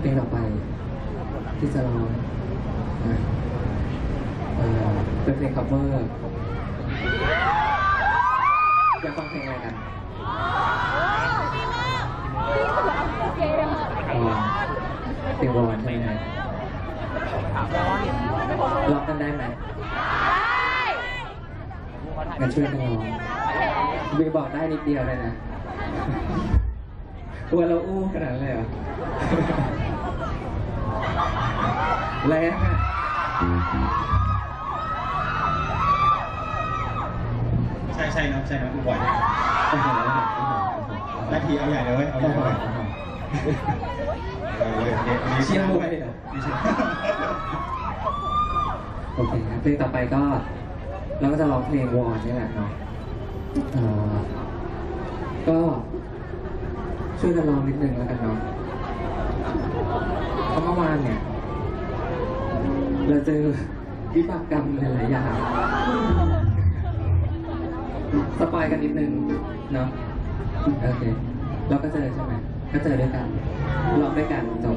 เพลงต่อไป ที่จะร้องนะเอ่อเป็นเพลง cover อยากฟังเพลงอะไรกันอ๋อเพลงวอนใช่ไหมร้องกันได้ไหมงั้นช่วยกันร้องบีบอกได้นิดเดียวเลยนะตัวเราอู้ขนาดนั้นเลยเหรอ แรงอะใช่ใช่นะใช่นะกูบ่อยนะโอ้โหนาทีเอาใหญ่เลยเว้ยเอาใหญ่เลยเอาเลยเดี๋ยวนี้เชียร์มวยเหรอไม่ใช่โอเคครับเพลงต่อไปก็เราก็จะร้องเพลงวอนนี่แหละเนาะเอ่อก็ช่วยกันร้องนิดนึงแล้วกันเนาะเพราะเมื่อวานเนี่ย เราเจอวิบากกรรมหลายๆอย่าง สปอยกันนิดนึงเนาะโอเค เราก็เจอใช่ไหมก็เจอด้วยกันร้องด้วยกันจบ